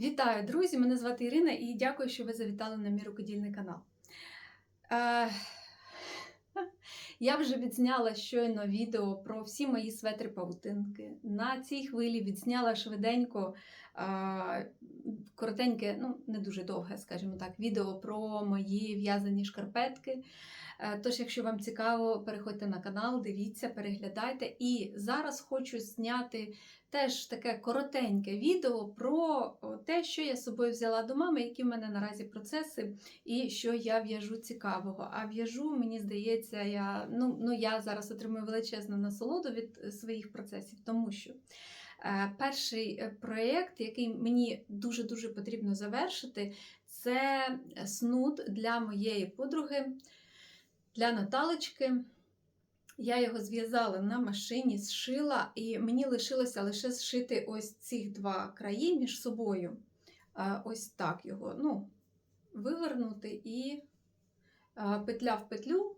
Вітаю, друзі! Мене звати Ірина і дякую, що ви завітали на мій рукодільний канал. Е, я вже відзняла щойно відео про всі мої светри-павутинки. На цій хвилі відзняла швиденько е, коротеньке, ну не дуже довге, скажімо так, відео про мої в'язані шкарпетки. Е, Тож, якщо вам цікаво, переходьте на канал, дивіться, переглядайте. І зараз хочу зняти теж таке коротеньке відео про те, що я з собою взяла до мами, які в мене наразі процеси, і що я в'яжу цікавого. А в'яжу, мені здається, я, ну, ну, я зараз отримую величезну насолоду від своїх процесів, тому що. е, Перший е, проєкт, який мені дуже-дуже потрібно завершити, це снуд для моєї подруги, для Наталочки. Я його зв'язала на машині, зшила, і мені лишилося лише зшити ось ці два краї між собою. Ось так його ну, вивернути і петля в петлю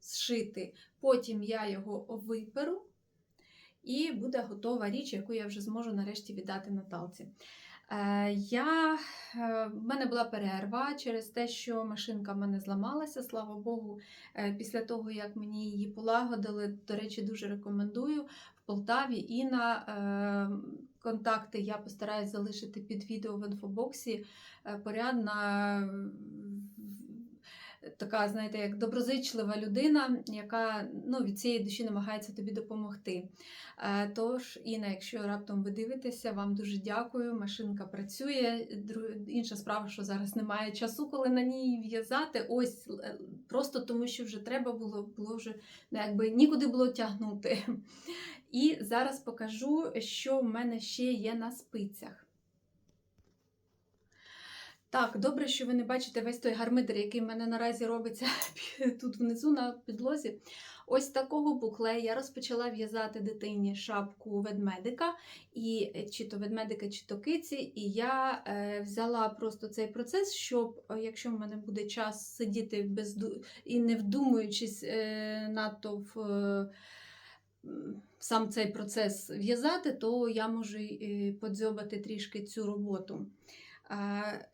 зшити. Потім я його виперу, і буде готова річ, яку я вже зможу нарешті віддати Наталці. Е, Я, е, в мене була перерва через те, що машинка в мене зламалася. Слава Богу, Е, після того, як мені її полагодили, до речі, дуже рекомендую в Полтаві і на е, контакти я постараюсь залишити під відео в інфобоксі. поряд е, така, знаєте, як доброзичлива людина, яка ну, від цієї душі намагається тобі допомогти. Е, Тож, Інна, якщо раптом ви дивитеся, вам дуже дякую. Машинка працює. Інша справа, що зараз немає часу, коли на ній в'язати. Ось е, просто тому, що вже треба було, було вже ну, якби нікуди було тягнути. І зараз покажу, що в мене ще є на спицях. Так, добре, що ви не бачите весь той гармидер, який в мене наразі робиться тут внизу на підлозі. Ось такого букле я розпочала в'язати дитині шапку ведмедика, і е, чи то ведмедика, чи то киці. І я е, взяла просто цей процес, щоб, е, якщо в мене буде час сидіти без і не вдумуючись е, надто в. Е, Сам цей процес в'язати, то я можу е, подзьобати трішки цю роботу.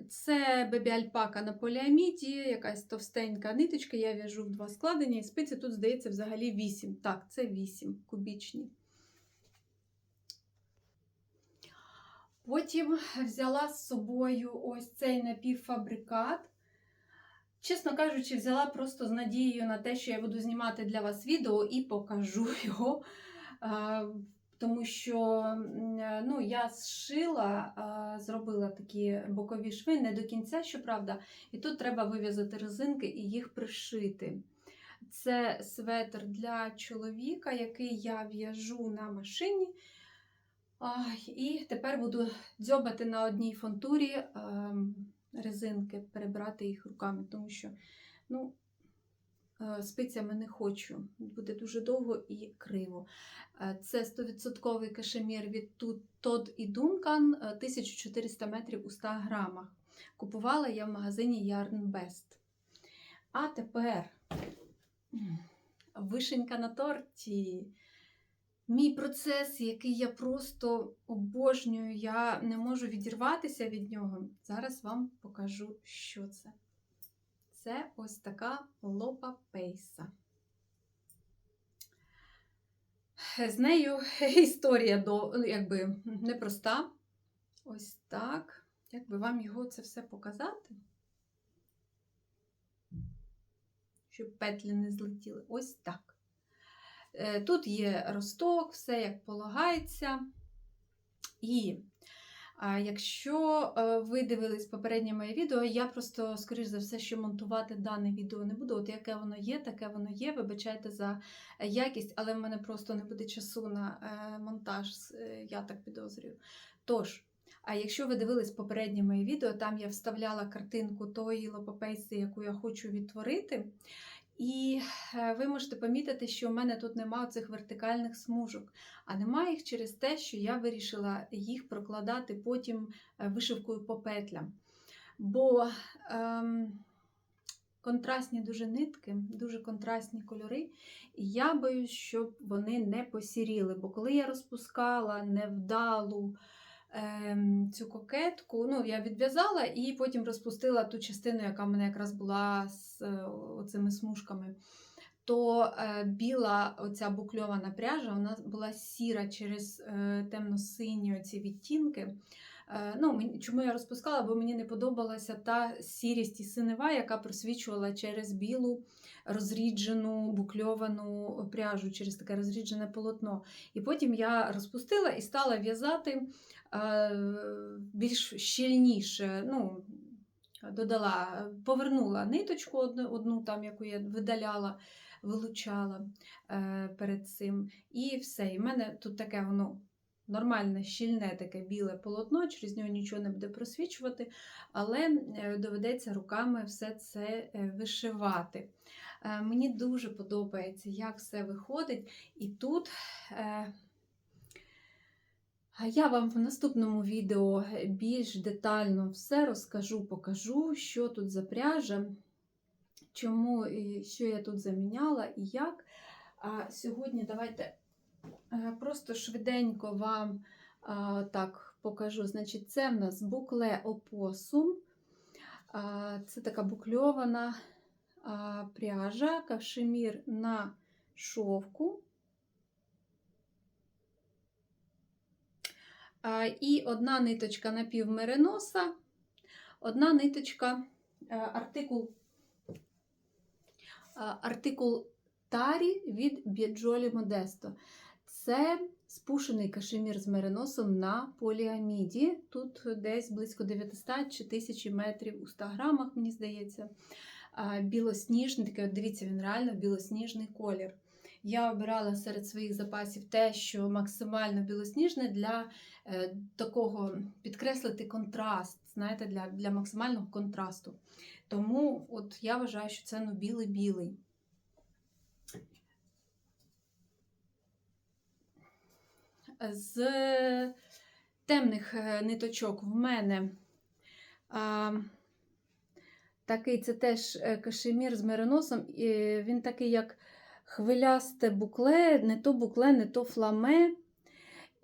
Це бебі альпака на поліаміді, якась товстенька ниточка, я в'яжу в два складення, і спиці тут, здається, взагалі 8. Так, це 8 кубічні. Потім взяла з собою ось цей напівфабрикат. Чесно кажучи, взяла просто з надією на те, що я буду знімати для вас відео і покажу його. Тому що ну, я зшила, зробила такі бокові шви не до кінця, щоправда, і тут треба вив'язати резинки і їх пришити. Це светр для чоловіка, який я в'яжу на машині. І тепер буду дзьобати на одній фонтурі ем, резинки, перебирати їх руками, тому що ну, е, спицями не хочу. Буде дуже довго і криво. Е, Це 100% кашемір від Todd і е, 1400 метрів у 100 грамах. Купувала я в магазині Yarn Best. А тепер вишенька на торті. Мій процес, який я просто обожнюю, я не можу відірватися від нього. Зараз вам покажу, що це. Це ось така лопа пейса. З нею історія до, ну, якби непроста. Ось так. Як би вам його це все показати? Щоб петлі не злетіли. Ось так. Е, Тут є росток, все як полагається. І якщо е, ви дивились попереднє моє відео, я просто, скоріш за все, що монтувати дане відео не буду. От яке воно є, таке воно є. Вибачайте за е, якість, але в мене просто не буде часу на е, монтаж, я так підозрюю. Тож, а якщо ви дивились попереднє моє відео, там я вставляла картинку тої лопопейси, яку я хочу відтворити. І е, ви можете помітити, що в мене тут немає цих вертикальних смужок, а немає їх через те, що я вирішила їх прокладати потім е, вишивкою по петлям. Бо ем, контрастні дуже нитки, дуже контрастні кольори, і я боюсь, щоб вони не посіріли. Бо коли я розпускала невдалу цю кокетку. Ну, я відв'язала і потім розпустила ту частину, яка в мене якраз була з е, оцими смужками. То е, біла оця букльована пряжа, вона була сіра через е, темно-сині оці відтінки. Е, ну, чому я розпускала? Бо мені не подобалася та сірість і синева, яка просвічувала через білу розріджену букльовану пряжу, через таке розріджене полотно. І потім я розпустила і стала в'язати е, більш щільніше. Ну, додала, повернула ниточку одну, одну там, яку я видаляла, вилучала е, перед цим. І все. І в мене тут таке воно нормальне, щільне таке біле полотно, через нього нічого не буде просвічувати, але е, доведеться руками все це е, вишивати. Е, Мені дуже подобається, як все виходить. І тут я вам в наступному відео більш детально все розкажу, покажу, що тут за пряжа, чому і що я тут заміняла і як. А сьогодні давайте просто швиденько вам а, так покажу. Значить, це в нас букле опосум. А, Це така букльована пряжа, кашемір на шовку. І одна ниточка напівмереноса, одна ниточка е, артикул, артикул Тарі від Біджолі Модесто. Це спушений кашемір з мериносом на поліаміді. Тут десь близько 900 чи 1000 метрів у 100 грамах, мені здається. Білосніжний, такий, от дивіться, він реально білосніжний колір. Я обирала серед своїх запасів те, що максимально білосніжне для е, такого підкреслити контраст, знаєте, для, для максимального контрасту. Тому от я вважаю, що це ну, білий-білий. З темних е, ниточок в мене а, такий це теж е, кашемір з мериносом. І він такий, як хвилясте букле, не то букле, не то фламе.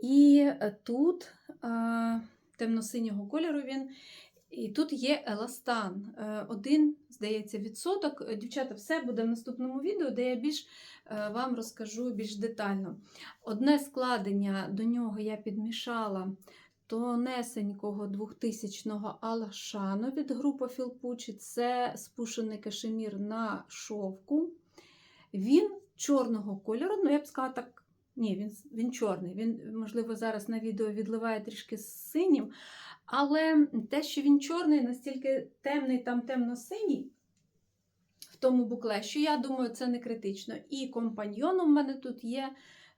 І е, тут а, темно-синього кольору він. І тут є еластан. Е, Один, здається, відсоток. Е, Дівчата, все буде в наступному відео, де я більш е, вам розкажу більш детально. Одне складення до нього я підмішала тонесенького 2000-го Алашану від групи Філпучі. Це спушений кашемір на шовку. Він чорного кольору, ну я б сказала так. Ні, він, він чорний. Він, можливо, зараз на відео відливає трішки синім. Але те, що він чорний, настільки темний, там темно-синій в тому букле, що я думаю, це не критично. І компаньйоном в мене тут є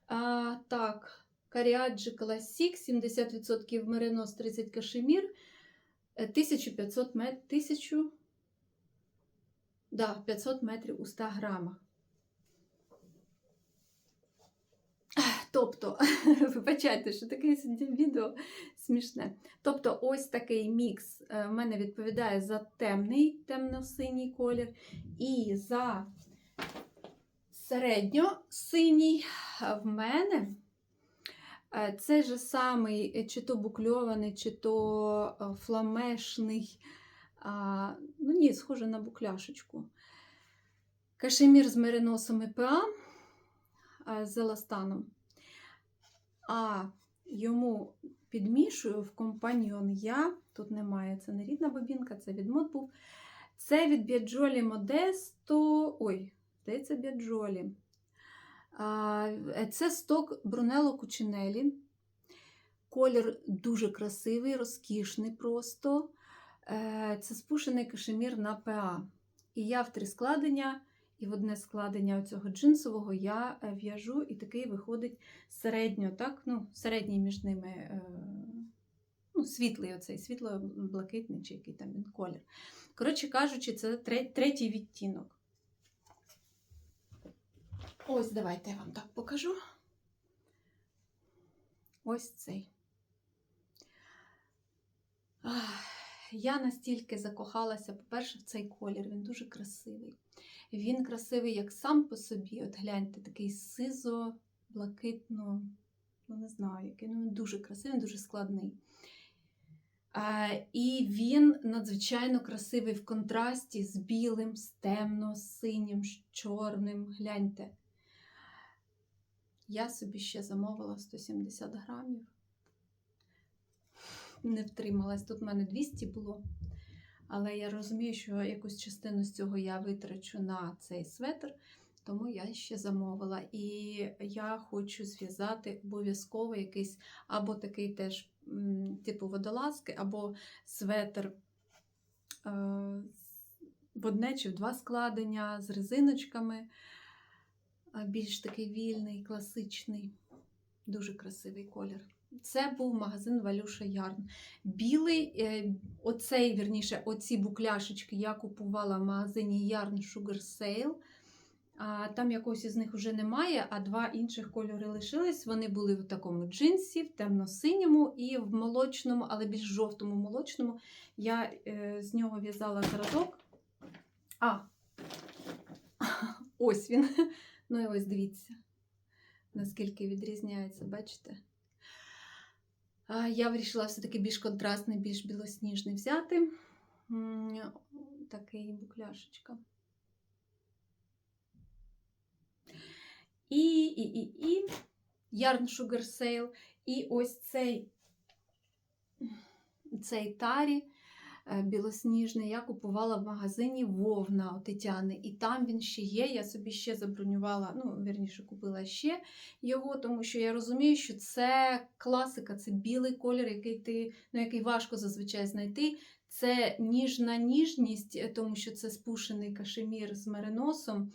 а, так, Каріаджі Classic, 70% меринос, 30 кашемір, е, 1500 метрів, 1000, да, 500 метрів у 100 грамах. Тобто, вибачайте, що таке відео смішне. Тобто, ось такий мікс е, в мене відповідає за темний темно-синій колір і за середньо-синій в мене. е, Це же самий, е, чи то букльований, чи то фламешний, а, ну ні, схоже на букляшечку. Кашемір з мериносом ПА з еластаном. А йому підмішую в компаньйон я. Тут немає, це не рідна бобінка, це від мод був. Це від Біаджолі Модесто. Ой, здається, Біаджолі. Це сток Брунело Кучинелі. Колір дуже красивий, розкішний просто. Е, Це спушений кашемір на ПА. І я в три складення. І в одне складення цього джинсового я е, в'яжу, і такий виходить середньо, так? Ну, середній між ними е, ну, світлий оцей, світло-блакитний, чи який там він колір. Коротше кажучи, це третій відтінок. Ось, давайте я вам так покажу. Ось цей. Я настільки закохалася, по-перше, в цей колір, він дуже красивий. Він красивий як сам по собі. От гляньте, такий сизо, блакитно, ну не знаю, який ну, дуже красивий, дуже складний. Е, і він надзвичайно красивий в контрасті з білим, з темно, з синім, з чорним. Гляньте. Я собі ще замовила 170 грамів. Не втрималась. Тут в мене 200 було. Але я розумію, що якусь частину з цього я витрачу на цей светр, тому я ще замовила. І я хочу зв'язати обов'язково якийсь або такий теж типу водолазки, або светр е, в одне чи в два складення з резиночками. Е, Більш такий вільний, класичний, дуже красивий колір. Це був магазин Валюша Ярн. Білий, е, оцей, вірніше, оці букляшечки я купувала в магазині Yarn Sugar Sale. А, там якогось із них вже немає, а два інших кольори лишились. Вони були в такому джинсі, в темно-синьому і в молочному, але більш жовтому молочному. Я е, з нього в'язала зразок. А, ось він. Ну і ось дивіться, наскільки відрізняється, бачите? Я вирішила все-таки більш контрастний, більш білосніжний взяти. Такий букляшечка. І, і, і, і Yarn Sugar Sale. І ось цей, цей тарі е, білосніжний я купувала в магазині Вовна у Тетяни. І там він ще є. Я собі ще забронювала, ну, вірніше, купила ще його, тому що я розумію, що це класика, це білий колір, який ти, ну, який важко зазвичай знайти. Це ніжна ніжність, е, тому що це спушений кашемір з мериносом.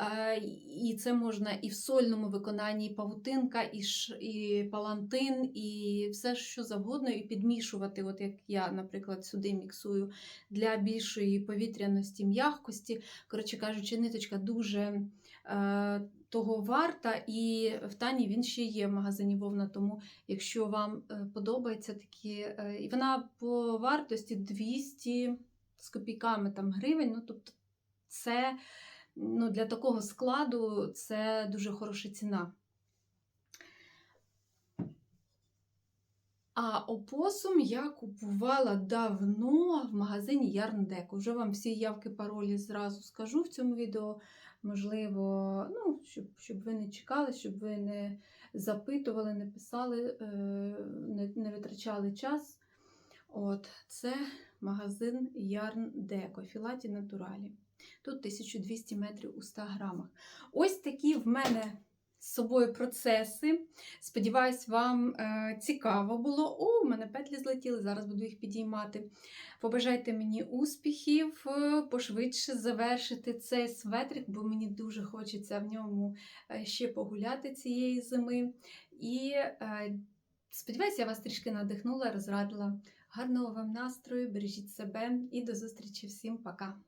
Е, І це можна і в сольному виконанні, і павутинка, і, ш, і палантин, і все що завгодно, і підмішувати, от як я, наприклад, сюди міксую для більшої повітряності, м'якості. Коротше кажучи, ниточка дуже е, того варта, і в Тані він ще є в магазині Вовна. Тому, якщо вам е, подобається такі, і вона по вартості 200 з копійками там гривень, ну тобто це ну, для такого складу це дуже хороша ціна. А опосум я купувала давно в магазині Ярндеко. Вже вам всі явки паролі зразу скажу в цьому відео. Можливо, ну, щоб, щоб ви не чекали, щоб ви не запитували, не писали, е, не, не витрачали час. От, Це магазин Ярндеко, Філаті Натуралі. Тут 1200 метрів у 100 грамах. Ось такі в мене з собою процеси. Сподіваюсь, вам е, цікаво було. О, у мене петлі злетіли, зараз буду їх підіймати. Побажайте мені успіхів, е, пошвидше завершити цей светрик, бо мені дуже хочеться в ньому е, ще погуляти цієї зими. І сподіваюся, я вас трішки надихнула, розрадила. Гарного вам настрою, бережіть себе і до зустрічі всім, пока!